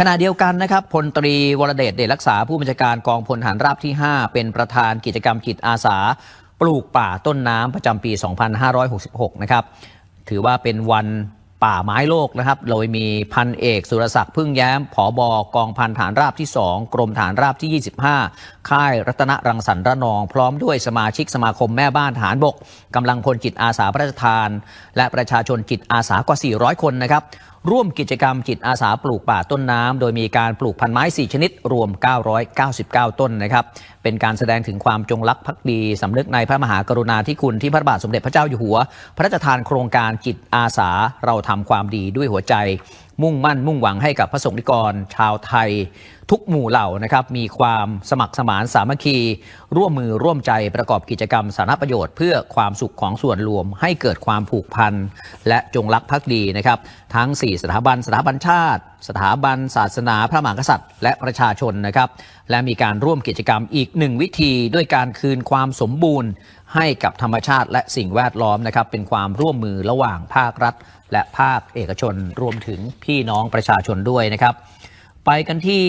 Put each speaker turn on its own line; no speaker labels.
ขณะเดียวกันนะครับพลตรีวรเดชเดชรักษาผู้บัญชาการกองพลทหารราบที่ 5 เป็นประธานกิจกรรมจิตอาสา ปลูกป่าต้นน้ำประจำปี 2566 นะครับ ถือว่าเป็นวันป่าไม้โลกนะครับ โดยมีพันเอกสุรศักดิ์พึ่งแย้มผอบอกองพันฐานราบที่ 2 กรมฐานราบที่ 25 ค่ายรัตนรังสรรค์ระนอง พร้อมด้วยสมาชิกสมาคมแม่บ้านทหารบกกำลังพลจิตอาสาพระราชทาน และประชาชนจิตอาสากว่า 400 คนนะครับร่วมกิจกรรมจิตอาสาปลูกป่าต้นน้ำ โดยมีการปลูกพันไม้ 4 ชนิด รวม 999 ต้นนะครับ เป็นการแสดงถึงความจงรักภักดีสำนึกในพระมหากรุณาธิคุณที่พระบาทสมเด็จพระเจ้าอยู่หัว พระราชทานโครงการจิตอาสาเราทำความดีด้วยหัวใจ มุ่งมั่นมุ่งหวังให้กับพระสงฆ์นิกร ชาวไทย ทุกหมู่เหล่านะครับ มีความสมัครสมานสามัคคี ร่วมมือร่วมใจประกอบกิจกรรมสาธารณประโยชน์ เพื่อความสุขของส่วนรวม ให้เกิดความผูกพันและจงรักภักดีนะครับ ทั้ง 4 สถาบันสถาบันชาติ สถาบันศาสนาพระมหากษัตริย์ และประชาชนนะครับ และมีการร่วมกิจกรรมอีกหนึ่งวิธีด้วยการคืนความสมบูรณ์ ให้กับธรรมชาติและสิ่งแวดล้อมนะครับ เป็นความร่วมมือระหว่างภาครัฐ และภาคเอกชนรวมถึงพี่น้องประชาชนด้วยนะครับ ไปกันที่